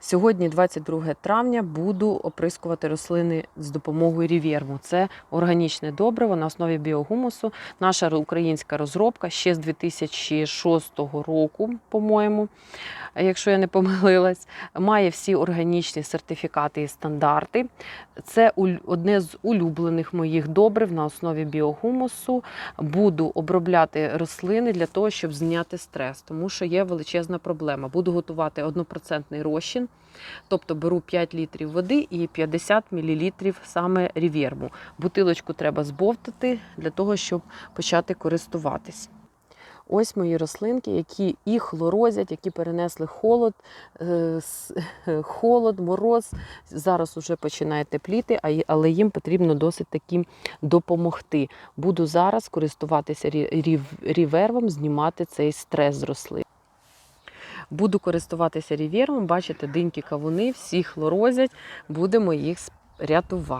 Сьогодні, 22 травня, буду оприскувати рослини з допомогою рівєрму. Це органічне добриво на основі біогумусу. Наша українська розробка ще з 2006 року, по-моєму, якщо я не помилилась, має всі органічні сертифікати і стандарти. Це одне з улюблених моїх добрив на основі біогумусу. Буду обробляти рослини для того, щоб зняти стрес, тому що є величезна проблема. Буду готувати 1% розчин, тобто беру 5 літрів води і 50 мл саме рівєрму. Бутилочку треба збовтати для того, щоб почати користуватись. Ось мої рослинки, які і хлорозять, які перенесли холод, е, холод, мороз. Зараз вже починає тепліти, але їм потрібно досить таким допомогти. Буду зараз користуватися рі- рівервом, знімати цей стрес з рослин. Буду користуватися рівєром, бачите, динькі кавуни, всі хлорозять, будемо їх рятувати.